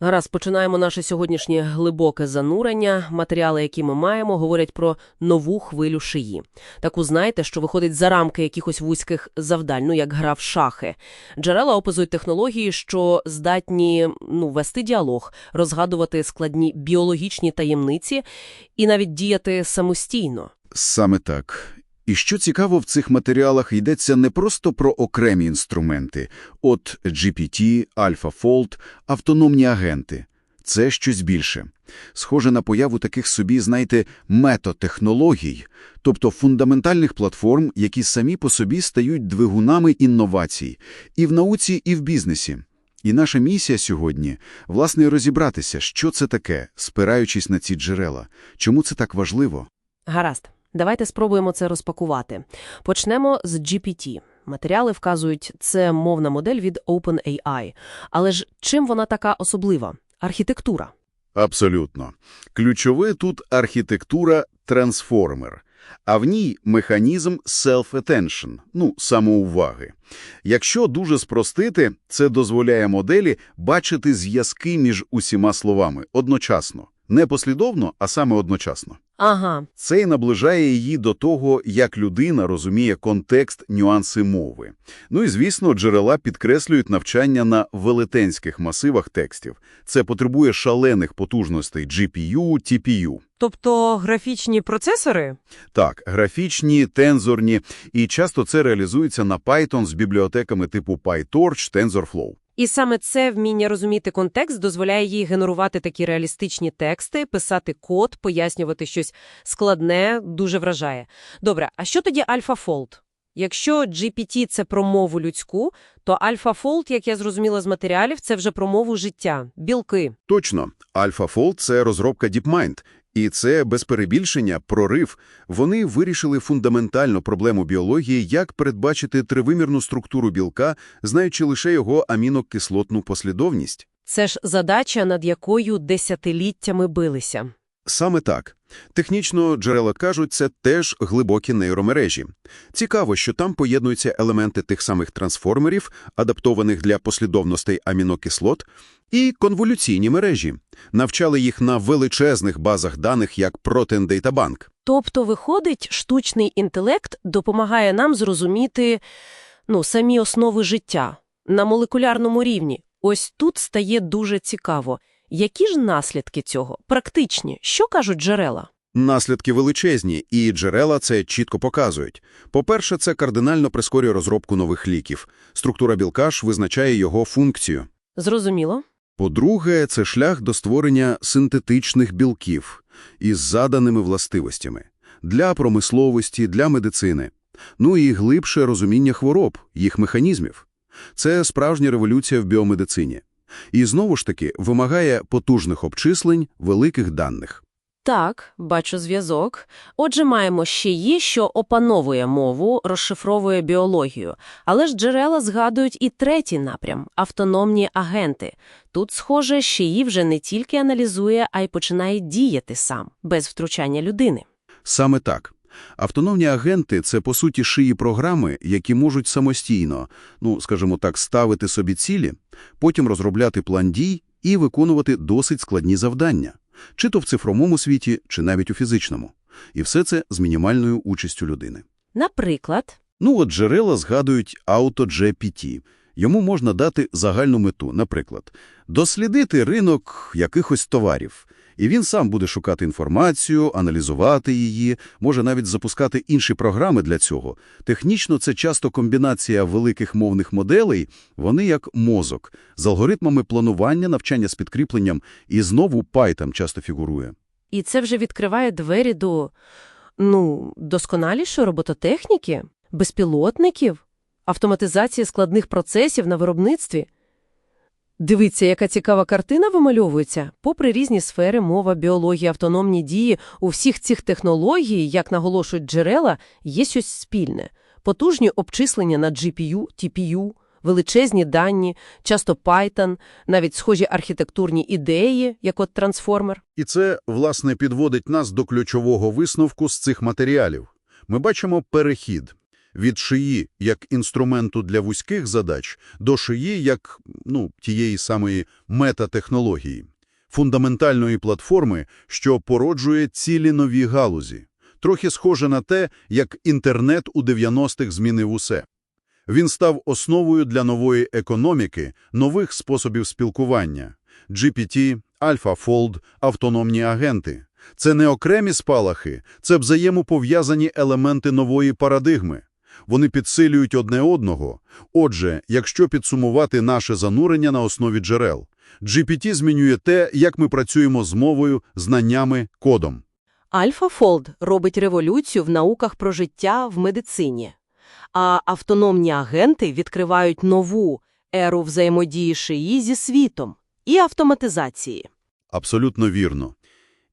Гаразд, починаємо наше сьогоднішнє глибоке занурення. Матеріали, які ми маємо, говорять про нову хвилю шиї. Таку знаєте, що виходить за рамки якихось вузьких завдань, ну як гра в шахи. Джерела описують технології, що здатні ну, вести діалог, розгадувати складні біологічні таємниці і навіть діяти самостійно. Саме так. І що цікаво, в цих матеріалах йдеться не просто про окремі інструменти, от GPT, AlphaFold, автономні агенти. Це щось більше. Схоже на появу таких собі, знаєте, метотехнологій, тобто фундаментальних платформ, які самі по собі стають двигунами інновацій і в науці, і в бізнесі. І наша місія сьогодні – власне розібратися, що це таке, спираючись на ці джерела, чому це так важливо. Гаразд, давайте спробуємо це розпакувати. Почнемо з GPT. Матеріали вказують, це мовна модель від OpenAI. Але ж чим вона така особлива? Архітектура. Абсолютно. Ключове тут архітектура трансформер, а в ній механізм self-attention, ну, самоуваги. Якщо дуже спростити, це дозволяє моделі бачити зв'язки між усіма словами одночасно. Не послідовно, а саме одночасно. Ага, Це й наближає її до того, як людина розуміє контекст, нюанси мови. Ну і, звісно, джерела підкреслюють навчання на велетенських масивах текстів. Це потребує шалених потужностей GPU, TPU. тобто графічні процесори? Так, графічні, тензорні, і часто це реалізується на Python з бібліотеками типу PyTorch, TensorFlow. І саме це вміння розуміти контекст дозволяє їй генерувати такі реалістичні тексти, писати код, пояснювати щось складне, дуже вражає. Добре, а що тоді AlphaFold? Якщо GPT – це про мову людську, то AlphaFold, як я зрозуміла з матеріалів, це вже про мову життя, білки. Точно, AlphaFold – це розробка DeepMind. І це, без перебільшення, прорив. Вони вирішили фундаментальну проблему біології, як передбачити тривимірну структуру білка, знаючи лише його амінокислотну послідовність. Це ж задача, над якою десятиліттями билися. Саме так. Технічно, джерела кажуть, це теж глибокі нейромережі. Цікаво, що там поєднуються елементи тих самих трансформерів, адаптованих для послідовностей амінокислот, і конволюційні мережі. Навчали їх на величезних базах даних, як Protein Data Bank. Тобто, виходить, штучний інтелект допомагає нам зрозуміти ну, самі основи життя на молекулярному рівні. Ось тут стає дуже цікаво. Які ж наслідки цього? Практичні. Що кажуть джерела? Наслідки величезні, і джерела це чітко показують. По-перше, це кардинально прискорює розробку нових ліків. Структура білка ж визначає його функцію. Зрозуміло? По-друге, це шлях до створення синтетичних білків із заданими властивостями для промисловості, для медицини. Ну і глибше розуміння хвороб, їх механізмів. Це справжня революція в біомедицині. І знову ж таки вимагає потужних обчислень, великих даних. Так, бачу зв'язок. Отже, маємо ще її, що опановує мову, розшифровує біологію. Але ж джерела згадують і третій напрям – автономні агенти. Тут, схоже, ще її вже не тільки аналізує, а й починає діяти сам, без втручання людини. Саме так. Автономні агенти – це, по суті, шиї програми, які можуть самостійно, ну, скажімо так, ставити собі цілі, потім розробляти план дій і виконувати досить складні завдання, чи то в цифровому світі, чи навіть у фізичному. І все це з мінімальною участю людини. Наприклад, Ну от джерела згадують AutoGPT. Йому можна дати загальну мету, наприклад, дослідити ринок якихось товарів. І він сам буде шукати інформацію, аналізувати її, може навіть запускати інші програми для цього. Технічно це часто комбінація великих мовних моделей, вони як мозок, з алгоритмами планування, навчання з підкріпленням, і знову Python часто фігурує. і це вже відкриває двері до, ну, досконалішої робототехніки, безпілотників, автоматизації складних процесів на виробництві. Дивіться, яка цікава картина вимальовується. Попри різні сфери, мова, біологія, автономні дії, у всіх цих технологій, як наголошують джерела, є щось спільне. Потужні обчислення на GPU, TPU, величезні дані, часто Python, навіть схожі архітектурні ідеї, як от трансформер. І це, власне, підводить нас до ключового висновку з цих матеріалів. Ми бачимо перехід від шиї як інструменту для вузьких задач до шиї як ну, тієї самої метатехнології, фундаментальної платформи, що породжує цілі нові галузі. Трохи схоже на те, як інтернет у 90-х змінив усе. Він став основою для нової економіки, нових способів спілкування. GPT, AlphaFold, автономні агенти. Це не окремі спалахи, це взаємопов'язані елементи нової парадигми. Вони підсилюють одне одного. Отже, якщо підсумувати наше занурення на основі джерел, GPT змінює те, як ми працюємо з мовою, знаннями, кодом. AlphaFold робить революцію в науках про життя в медицині. А автономні агенти відкривають нову еру взаємодії шиї зі світом і автоматизації. Абсолютно вірно.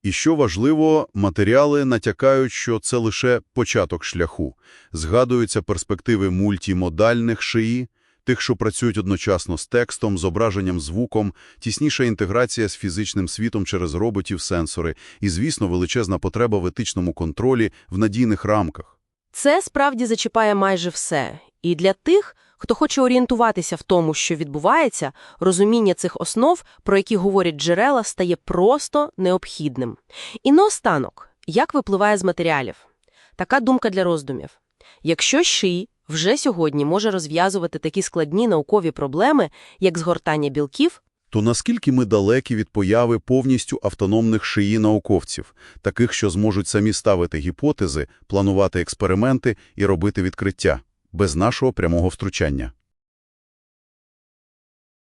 І що важливо, матеріали натякають, що це лише початок шляху. Згадуються перспективи мультімодальних шиї, тих, що працюють одночасно з текстом, зображенням, звуком, тісніша інтеграція з фізичним світом через роботів, сенсори і, звісно, величезна потреба в етичному контролі в надійних рамках. Це справді зачіпає майже все. І для тих, хто хоче орієнтуватися в тому, що відбувається, розуміння цих основ, про які говорять джерела, стає просто необхідним. І наостанок, як випливає з матеріалів? Така думка для роздумів. Якщо ший вже сьогодні може розв'язувати такі складні наукові проблеми, як згортання білків, То наскільки ми далекі від появи повністю автономних шиї науковців, таких, що зможуть самі ставити гіпотези, планувати експерименти і робити відкриття, без нашого прямого втручання?